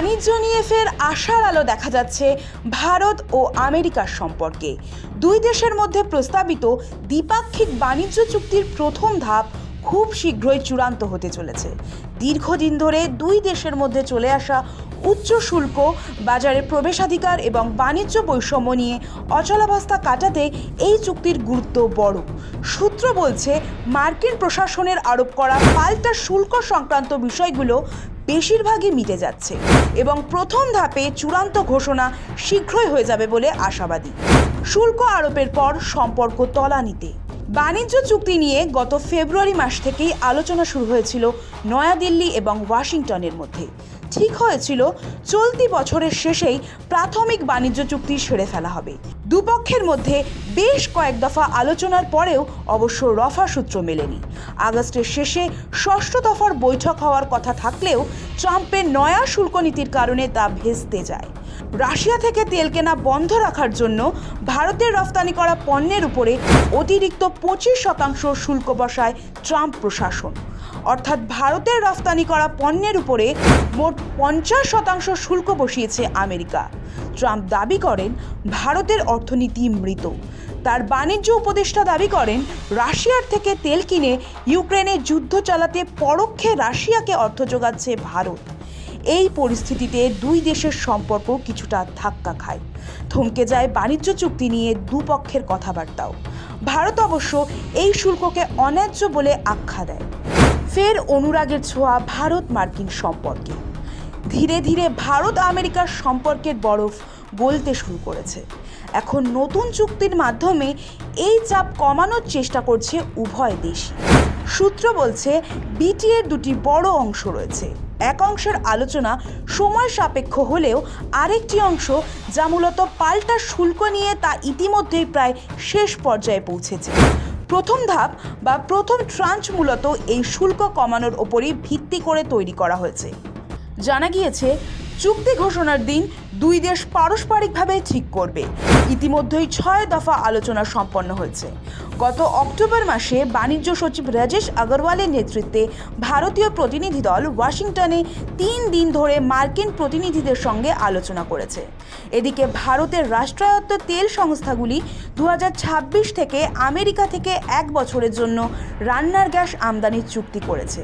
বাণিজ্য নিয়ে ফের আশার আলো দেখা যাচ্ছে ভারত ও আমেরিকার সম্পর্কে। দুই দেশের মধ্যে প্রস্তাবিত দ্বিপাক্ষিক বাণিজ্য চুক্তির প্রথম ধাপ খুব শীঘ্রই চূড়ান্ত হতে চলেছে। দীর্ঘদিন ধরে দুই দেশের মধ্যে চলে আসা উচ্চ শুল্ক বাজারে প্রবেশাধিকার এবং বাণিজ্য বৈষম্য নিয়ে অচলাবস্থা কাটাতে এই চুক্তির গুরুত্ব বড়। সূত্র বলছে, মার্কিন প্রশাসনের আরোপ করা পাল্টা শুল্ক সংক্রান্ত বিষয়গুলো বেশিরভাগই মিটে যাচ্ছে এবং প্রথম ধাপে চূড়ান্ত ঘোষণা শীঘ্রই হয়ে যাবে বলে আশাবাদী। শুল্ক আরোপের পর সম্পর্ক তলানিতে। বাণিজ্য চুক্তি নিয়ে গত ফেব্রুয়ারি মাস থেকেই আলোচনা শুরু হয়েছিল নয়াদিল্লি এবং ওয়াশিংটনের মধ্যে। ঠিক হয়েছিল, চলতি বছরের শেষেই প্রাথমিক বাণিজ্য চুক্তি সেরে ফেলা হবে। দুপক্ষের মধ্যে বেশ কয়েক দফা আলোচনার পরেও অবশ্য রফা সূত্র মেলেনি। আগস্টের শেষে ষষ্ঠ দফার বৈঠক হওয়ার কথা থাকলেও ট্রাম্পের নয়া শুল্ক নীতির কারণে তা ভেস্তে যায়। রাশিয়া থেকে তেল কেনা বন্ধ রাখার জন্য ভারতের রফতানি করা পণ্যের উপরে অতিরিক্ত পঁচিশ শতাংশ শুল্ক বসায় ট্রাম্প প্রশাসন। অর্থাৎ ভারতের রফতানি করা পণ্যের উপরে মোট পঞ্চাশ শতাংশ শুল্ক বসিয়েছে আমেরিকা। ট্রাম্প দাবি করেন, ভারতের অর্থনীতি মৃত। তার বাণিজ্য উপদেষ্টা দাবি করেন, রাশিয়ার থেকে তেল কিনে ইউক্রেনে যুদ্ধ চালাতে পরোক্ষে রাশিয়াকে অর্থ যোগাচ্ছে ভারত। এই পরিস্থিতিতে দুই দেশের সম্পর্ক কিছুটা ধাক্কা খায়। থমকে যায় বাণিজ্য চুক্তি নিয়ে দুপক্ষের কথাবার্তাও। ভারত অবশ্য এই শুল্ককে অন্যায্য বলে আখ্যা দেয়। ফের অনুরাগের ছোঁয়া ভারত মার্কিন সম্পর্কে। ধীরে ধীরে ভারত আমেরিকার সম্পর্কের বরফ গলতে শুরু করেছে। এখন নতুন চুক্তির মাধ্যমে এই চাপ কমানোর চেষ্টা করছে উভয় দেশ সূত্র বলছে, বিটিএর দুটি বড় অংশ রয়েছে। এক অংশের আলোচনা সময় সাপেক্ষ হলেও আরেকটি অংশ যা মূলত পাল্টা শুল্ক নিয়ে তা ইতিমধ্যেই প্রায় শেষ পর্যায়ে পৌঁছেছে। প্রথম ধাপ বা প্রথম ট্রাঞ্চ মূলত এই শুল্ক কমানোর ওপরই ভিত্তি করে তৈরি করা হয়েছে। জানা গিয়েছে, চুক্তি ঘোষণার দিন দুই দেশ পারস্পরিকভাবে ঠিক করবে। ইতিমধ্যেই ছয় দফা আলোচনা সম্পন্ন হয়েছে। গত অক্টোবর মাসে বাণিজ্য সচিব রাজেশ আগরওয়ালের নেতৃত্বে ভারতীয় প্রতিনিধি দল ওয়াশিংটনে তিন দিন ধরে মার্কিন প্রতিনিধিদের সঙ্গে আলোচনা করেছে। এদিকে ভারতের রাষ্ট্রায়ত্ত তেল সংস্থাগুলি দু হাজার ছাব্বিশ থেকে আমেরিকা থেকে এক বছরের জন্য রান্নার গ্যাস আমদানির চুক্তি করেছে।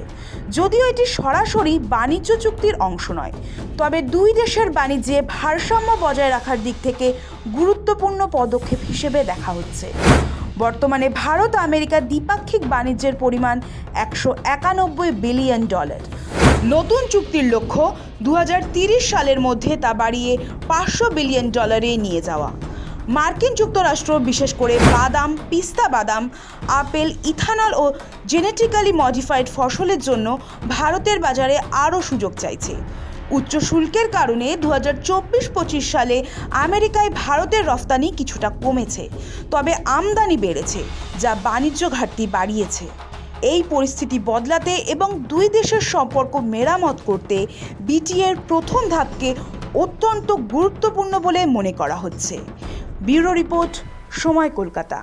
যদিও এটি সরাসরি বাণিজ্য চুক্তির অংশ নয়, তবে দুই দেশের বাণিজ্যে ভারসাম্য বজায় রাখার দিক থেকে গুরুত্বপূর্ণ পদক্ষেপ হিসেবে দেখা হচ্ছে। বর্তমানে ভারত আমেরিকা দ্বিপাক্ষিক বাণিজ্যের পরিমাণ একশো একানব্বই বিলিয়ন ডলার। নতুন চুক্তির লক্ষ্য দু সালের মধ্যে তা বাড়িয়ে পাঁচশো বিলিয়ন ডলারে নিয়ে যাওয়া। মার্কিন যুক্তরাষ্ট্র, বিশেষ করে বাদাম, পিস্তা বাদাম, আপেল, ইথানল ও জেনেটিক্যালি মডিফাইড ফসলের জন্য ভারতের বাজারে আরও সুযোগ চাইছে। উচ্চ শুল্কের কারণে দু হাজার চব্বিশ পঁচিশ সালে আমেরিকায় ভারতের রফতানি কিছুটা কমেছে, তবে আমদানি বেড়েছে, যা বাণিজ্য ঘাটতি বাড়িয়েছে। এই পরিস্থিতি বদলাতে এবং দুই দেশের সম্পর্ক মেরামত করতে বিটিএর প্রথম ধাপকে অত্যন্ত গুরুত্বপূর্ণ বলে মনে করা হচ্ছে। ব্যুরো রিপোর্ট, সময় কলকাতা।